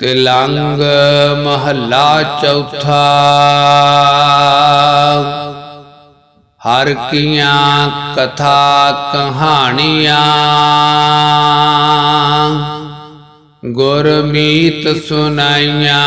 तिलंग महला चौथा। हर किया कथा कहानियाँ। गुरमीत सुनाइया।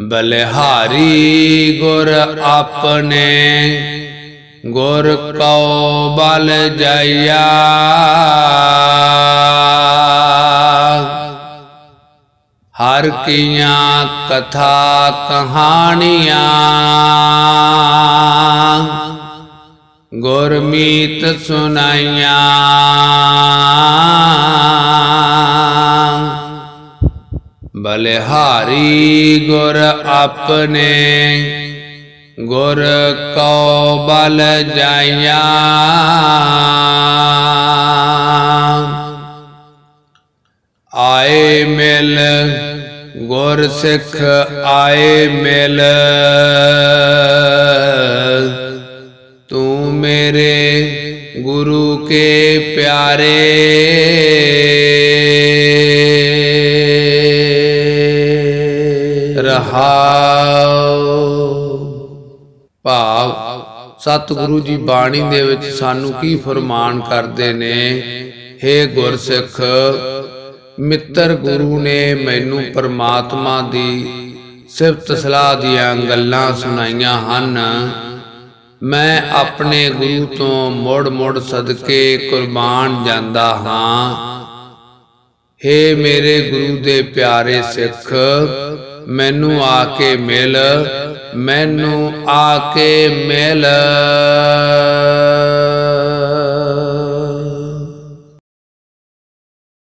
बलहारी गुर अपने। गुर को बल जया। हर किया कथा कहानियाँ। गुरमीत सुनाइया। बलिहारी गुर अपने गुर को बल आए मिल, गुर सिख आए मिल। तू मेरे गुरु के प्यारे। रहा। ਭਾਵ ਸਤਿਗੁਰੂ ਜੀ ਬਾਣੀ ਦੇ ਵਿੱਚ ਸਾਨੂੰ ਕੀ ਫਰਮਾਨ ਕਰਦੇ ਨੇ? हे ਗੁਰਸਿੱਖ, ਮਿੱਤਰ ਗੁਰੂ ਨੇ ਮੈਨੂੰ ਪਰਮਾਤਮਾ ਦੀ ਸਿਫਤ ਸਲਾਹ ਦੀਆਂ ਗੱਲਾਂ ਸੁਣਾਈਆਂ ਹਨ। ਮੈਂ ਆਪਣੇ ਗੁਰੂ ਤੋਂ ਮੁੜ ਮੁੜ ਸਦਕੇ ਕੁਰਬਾਨ ਜਾਂਦਾ ਹਾਂ। ਹੇ ਮੇਰੇ ਗੁਰੂ ਦੇ ਪਿਆਰੇ ਸਿੱਖ ਮੈਨੂੰ ਆ ਕੇ ਮਿਲ ਮੈਨੂੰ ਆ ਕੇ ਮਿਲ।